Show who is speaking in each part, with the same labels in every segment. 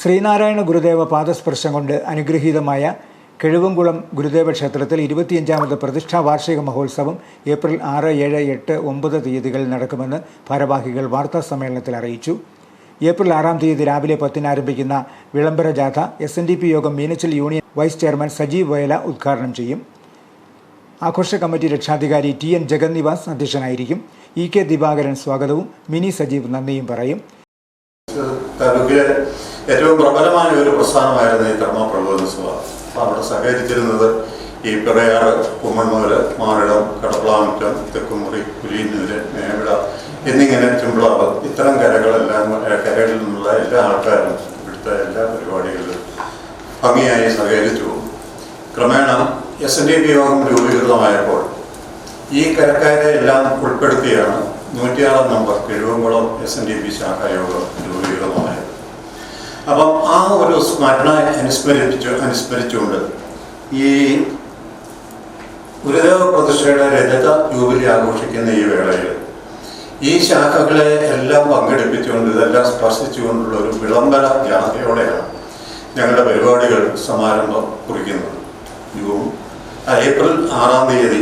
Speaker 1: ശ്രീനാരായണ ഗുരുദേവ പാദസ്പർശം കൊണ്ട് അനുഗ്രഹീതമായ കിഴുവംകുളം ഗുരുദേവ ക്ഷേത്രത്തിൽ ഇരുപത്തിയഞ്ചാമത് പ്രതിഷ്ഠാ വാർഷിക മഹോത്സവം ഏപ്രിൽ ആറ് ഏഴ് എട്ട് ഒമ്പത് തീയതികളിൽ നടക്കുമെന്ന് ഭാരവാഹികൾ വാർത്താ സമ്മേളനത്തിൽ അറിയിച്ചു. ഏപ്രിൽ ആറാം തീയതി രാവിലെ പത്തിന് ആരംഭിക്കുന്ന വിളംബര ജാഥ എസ് എൻ ഡി പി യോഗം Meenachil union vice chairman Sajeev Vayala ഉദ്ഘാടനം ചെയ്യും. ആഘോഷ കമ്മിറ്റി രക്ഷാധികാരി ടി എൻ ജഗന്നിവാസ് അധ്യക്ഷനായിരിക്കും. ഇ കെ ദിവാകരൻ സ്വാഗതവും മിനി സജീവ് നന്ദിയും പറയും.
Speaker 2: താലൂക്കിലെ ഏറ്റവും പ്രബലമായ ഒരു പ്രസ്ഥാനമായിരുന്നു ഈ ധർമ്മ പ്രബോധന സഭ. അപ്പോൾ അവിടെ സഹകരിച്ചിരുന്നത് ഈ പിറയാർ കുമ്മണ്ണൂര് മാറിടം കടപ്പളാമുറ്റം തെക്കുമുറി പുലിയന്നൂര് മേവിട എന്നിങ്ങനെ ചുമ്പളാവ് ഇത്തരം കരകളെല്ലാം കരകളിൽ നിന്നുള്ള എല്ലാ ആൾക്കാരും ഇവിടുത്തെ എല്ലാ പരിപാടികളിലും ഭംഗിയായി സഹകരിച്ചു പോകും ക്രമേണ എസ് എൻ ഡി പി യോഗം രൂപീകൃതമായപ്പോൾ ഈ കരക്കാരെ എല്ലാം ഉൾപ്പെടുത്തിയാണ് നൂറ്റിയാറാം number Kizhuvamkulam S N D P ശാഖായോഗം രൂപീകൃതമായത് അപ്പം ആ ഒരു സ്മരണ അനുസ്മരിപ്പിച്ചു അനുസ്മരിച്ചുകൊണ്ട് ഈ ഗുരുദേവ പ്രതിഷ്ഠയുടെ രജത ജൂബിലി ആഘോഷിക്കുന്ന ഈ വേളയിൽ ഈ ശാഖകളെ എല്ലാം പങ്കെടുപ്പിച്ചുകൊണ്ട് ഇതെല്ലാം സ്പർശിച്ചുകൊണ്ടുള്ള ഒരു വിളംബര ജാഥയോടെയാണ് ഞങ്ങളുടെ പരിപാടികൾ സമാരംഭം കുറിക്കുന്നത്. ജൂൺ ഏപ്രിൽ ആറാം തീയതി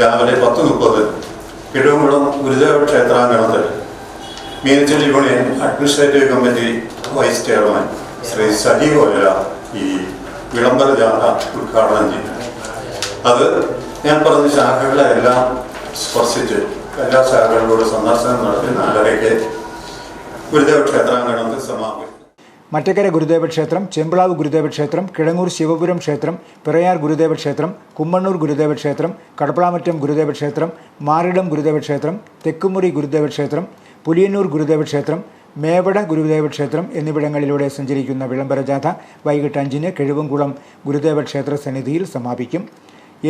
Speaker 2: രാവിലെ പത്ത് മുപ്പത് Kiduvamkulam Gurudeva ക്ഷേത്രാങ്കണത്തിൽ Meenachil union administrative committee vice chairman Shri Sajeev Oyala ഈ വിളംബര ജാഥ ഉദ്ഘാടനം ചെയ്തു. അത് ഞാൻ പറഞ്ഞ ശാഖകളെ എല്ലാം സ്പർശിച്ച് എല്ലാ ശാഖകളിലൂടെ സന്ദർശനം നടത്തി നാലരയ്ക്ക് ഗുരുദേവ ക്ഷേത്രാങ്കണത്തിൽ സമാപിക്കും
Speaker 1: മറ്റക്കര ഗുരുദേവ ക്ഷേത്രം ചെമ്പിളാവ് ഗുരുദേവ ക്ഷേത്രം കിഴങ്ങൂർ ശിവപുരം ക്ഷേത്രം പിറയാർ ഗുരുദേവ ക്ഷേത്രം കുമ്മണ്ണൂർ ഗുരുദേവ ക്ഷേത്രം കടപ്പളാമറ്റം ഗുരുദേവ ക്ഷേത്രം മാറിടം ഗുരുദേവ ക്ഷേത്രം തെക്കുമുറി ഗുരുദേവ ക്ഷേത്രം പുലിയന്നൂർ ഗുരുദേവ ക്ഷേത്രം മേവട ഗുരുദേവ ക്ഷേത്രം എന്നിവിടങ്ങളിലൂടെ സഞ്ചരിക്കുന്ന വിളംബര ജാഥ വൈകിട്ട് അഞ്ചിന് കിഴുവംകുളം ഗുരുദേവ ക്ഷേത്ര സന്നിധിയിൽ സമാപിക്കും.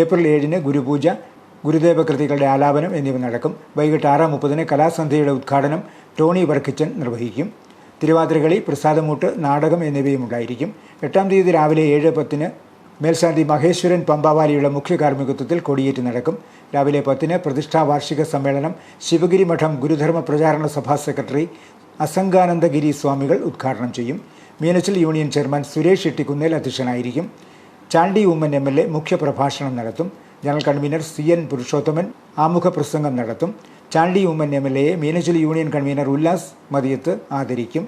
Speaker 1: ഏപ്രിൽ ഏഴിന് ഗുരുപൂജ ഗുരുദേവ കൃതികളുടെ ആലാപനം എന്നിവ നടക്കും. വൈകിട്ട് ആറ് മുപ്പതിന് കലാസന്ധ്യയുടെ ഉദ്ഘാടനം ടോണി വർക്കിച്ചൻ നിർവഹിക്കും. തിരുവാതിരകളി പ്രസാദമൂട്ട് നാടകം എന്നിവയും ഉണ്ടായിരിക്കും. എട്ടാം തീയതി രാവിലെ ഏഴ് പത്തിന് മേൽശാന്തി മഹേശ്വരൻ പമ്പാവാലിയുടെ മുഖ്യ കാർമ്മികത്വത്തിൽ കൊടിയേറ്റ് നടക്കും. രാവിലെ പത്തിന് പ്രതിഷ്ഠാ വാർഷിക സമ്മേളനം ശിവഗിരി മഠം ഗുരുധർമ്മ പ്രചാരണ സഭാ സെക്രട്ടറി അസംഗാനന്ദഗിരി സ്വാമികൾ ഉദ്ഘാടനം ചെയ്യും. മീനച്ചിൽ യൂണിയൻ ചെയർമാൻ സുരേഷ് ഇട്ടിക്കുന്നേൽ അധ്യക്ഷനായിരിക്കും. Chandy Oommen M L A മുഖ്യപ്രഭാഷണം നടത്തും. General convener C N Purushothaman ആമുഖ പ്രസംഗം നടത്തും. ചാണ്ടി ഉമ്മൻ എം എൽ എയെ മീനച്ചിലി യൂണിയൻ കൺവീനർ ഉല്ലാസ് മതിയത്ത് ആദരിക്കും.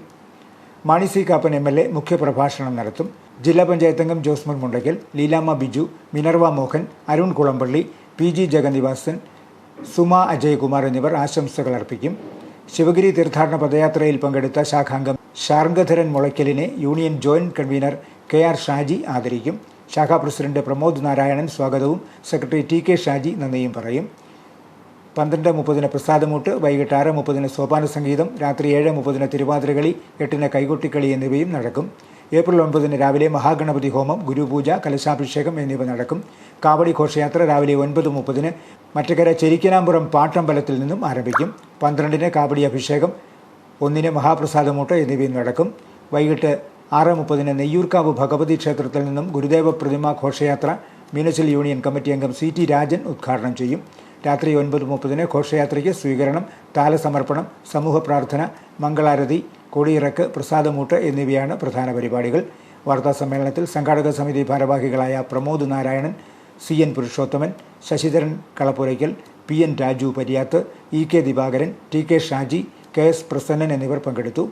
Speaker 1: Mani C Kappan M L A മുഖ്യപ്രഭാഷണം നടത്തും. ജില്ലാ പഞ്ചായത്ത് അംഗം ജോസ്മൻ മുണ്ടയ്ക്കൽ ലീലാമ്മ ബിജു മിനർവ മോഹൻ അരുൺ കുളമ്പള്ളി പി ജി ജഗന്നിവാസൻ സുമ അജയകുമാർ എന്നിവർ ആശംസകൾ അർപ്പിക്കും. ശിവഗിരി തീർത്ഥാടന പദയാത്രയിൽ പങ്കെടുത്ത ശാഖാംഗം ശാർഗധരൻ മുളയ്ക്കലിനെ union joint convener K R Shaji ആദരിക്കും. ശാഖാ പ്രസിഡന്റ് പ്രമോദ് നാരായണൻ സ്വാഗതവും സെക്രട്ടറി ടി കെ ഷാജി നന്ദിയും പറയും. പന്ത്രണ്ട് മുപ്പതിന് പ്രസാദമൂട്ട് വൈകിട്ട് ആറ് മുപ്പതിന് സോപാന സംഗീതം രാത്രി ഏഴ് മുപ്പതിന് തിരുവാതിരകളി എട്ടിന് കൈകൊട്ടിക്കളി എന്നിവയും നടക്കും. ഏപ്രിൽ ഒൻപതിന് രാവിലെ മഹാഗണപതി ഹോമം ഗുരുപൂജ കലശാഭിഷേകം എന്നിവ നടക്കും. കാവടി ഘോഷയാത്ര രാവിലെ ഒൻപത് മുപ്പതിന് മറ്റക്കര ചെരിക്കനാമ്പുറം പാട്ടമ്പലത്തിൽ നിന്നും ആരംഭിക്കും. പന്ത്രണ്ടിന് കാവടി അഭിഷേകം ഒന്നിന് മഹാപ്രസാദമൂട്ട് എന്നിവയും നടക്കും. വൈകിട്ട് ആറ് മുപ്പതിന് നെയ്യൂർക്കാവ് ഭഗവതി ക്ഷേത്രത്തിൽ നിന്നും ഗുരുദേവ പ്രതിമ ഘോഷയാത്ര മീനച്ചിൽ യൂണിയൻ കമ്മിറ്റി അംഗം സി ടി രാജൻ ഉദ്ഘാടനം ചെയ്യും. രാത്രി ഒൻപത് മുപ്പതിന് ഘോഷയാത്രയ്ക്ക് സ്വീകരണം താലസമർപ്പണം സമൂഹ പ്രാർത്ഥന മംഗളാരതി കൊടിയിറക്ക് പ്രസാദമൂട്ട് എന്നിവയാണ് പ്രധാന പരിപാടികൾ. വാർത്താ സമ്മേളനത്തിൽ സംഘാടക സമിതി ഭാരവാഹികളായ Pramod Narayanan C N Purushothaman Sasidharan Kalappurackal P N Raju Pariyath E K Divakaran T K Shaji K S Prasannan എന്നിവർ പങ്കെടുത്തു.